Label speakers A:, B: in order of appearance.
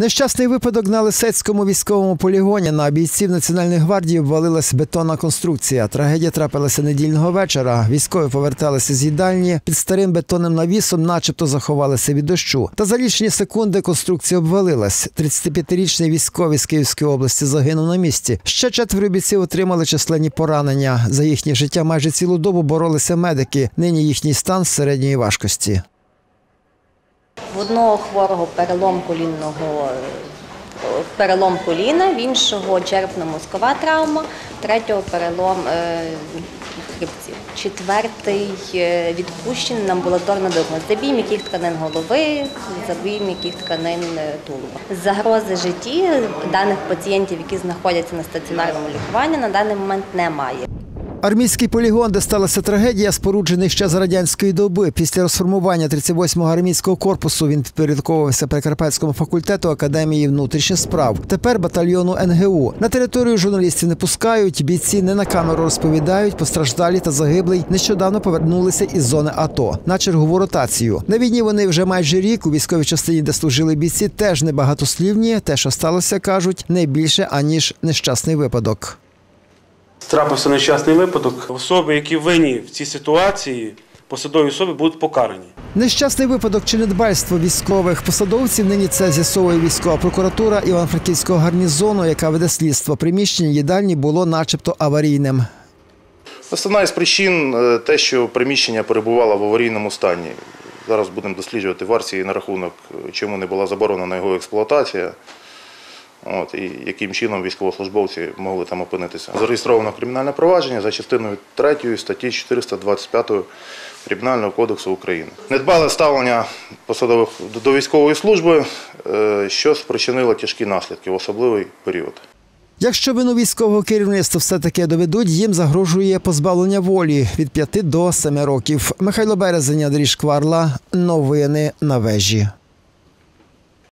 A: Нещасний випадок на Лисецькому військовому полігоні на бійців Національної гвардії обвалилась бетонна конструкція. Трагедія трапилася недільного вечора. Військові поверталися з їдальні під старим бетонним навісом, начебто заховалися від дощу. Та за лічені секунди конструкція обвалилась. 35-річний військовий з Київської області загинув на місці. Ще четверо бійців отримали численні поранення. За їхнє життя майже цілу добу боролися медики. Нині їхній стан середньої важкості.
B: В одного хворого перелом колінного перелом коліна, в іншого черепно-мозкова травма, третього перелом е, хребців. Четвертий е, відпущений на амбулаторну допомогу. Забій м'яких тканин голови, забій м'яких тканин е, тулуба. Загрози житті даних пацієнтів, які знаходяться на стаціонарному лікуванні, на даний момент немає.
A: Армійський полігон, де сталася трагедія, споруджений ще за радянської доби. Після розформування 38-го армійського корпусу він підпорядковувався Прикарпатському факультету Академії внутрішніх справ. Тепер батальйону НГУ. На територію журналістів не пускають. Бійці не на камеру розповідають. Постраждалі та загиблий нещодавно повернулися із зони АТО на чергову ротацію. На війні вони вже майже рік. У військовій частині, де служили бійці, теж небагатослівні. Те, що сталося, кажуть, не більше аніж нещасний випадок.
C: Трапився нещасний випадок. Особи, які винні в цій ситуації, посадові особи будуть покарані.
A: Нещасний випадок чи недбальство військових посадовців. Нині це з'ясовує військова прокуратура Івано-Франківського гарнізону, яка веде слідство. Приміщення їдальні було, начебто, аварійним.
D: Основна із причин е, те, що приміщення перебувало в аварійному стані. Зараз будемо досліджувати версії на рахунок, е, чому не була заборонена його експлуатація. От, і яким чином військовослужбовці могли там опинитися. Зареєстровано кримінальне провадження за частиною 3 статті 425 Кримінального кодексу України. Недбале ставлення посадових до військової служби, е, що спричинило тяжкі наслідки в особливий період.
A: Якщо вину військового керівництва все-таки доведуть, їм загрожує позбавлення волі від 5 до 7 років. Михайло Березень, Андрій Шкварла. Новини на вежі.